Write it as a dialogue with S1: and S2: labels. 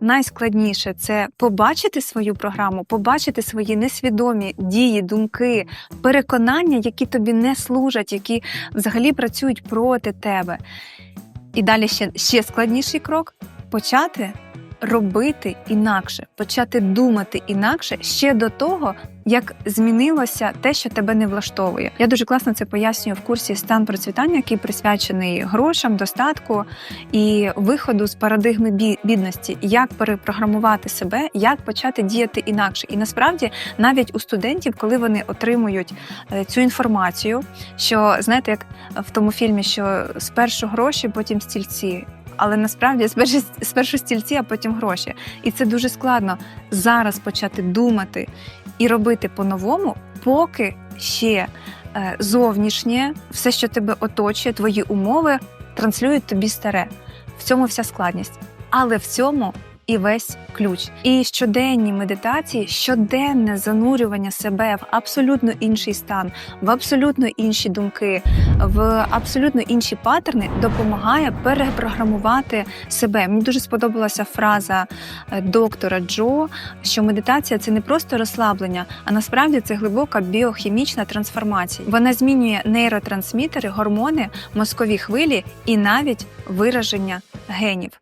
S1: найскладніше це побачити свою програму, побачити свої несвідомі дії, думки, переконання, які тобі не служать, які взагалі працюють проти тебе. І далі ще, ще складніший крок почати робити інакше, почати думати інакше ще до того, як змінилося те, що тебе не влаштовує. Я дуже класно це пояснюю в курсі стан процвітання, який присвячений грошам, достатку і виходу з парадигми бідності, як перепрограмувати себе, як почати діяти інакше. І насправді, навіть у студентів, коли вони отримують е, цю інформацію, що знаєте, як в тому фільмі, що спершу гроші, потім стільці. Але насправді спершу, спершу стільці, а потім гроші. І це дуже складно зараз почати думати і робити по-новому, поки ще е, зовнішнє, все, що тебе оточує, твої умови транслюють тобі старе. В цьому вся складність. Але в цьому і весь ключ. І щоденні медитації, щоденне занурювання себе в абсолютно інший стан, в абсолютно інші думки, в абсолютно інші паттерни допомагає перепрограмувати себе. Мені дуже сподобалася фраза е, доктора Джо, що медитація це не просто розслаблення, а насправді це глибока біохімічна трансформація. Вона змінює нейротрансмітери, гормони, мозкові хвилі і навіть вираження генів.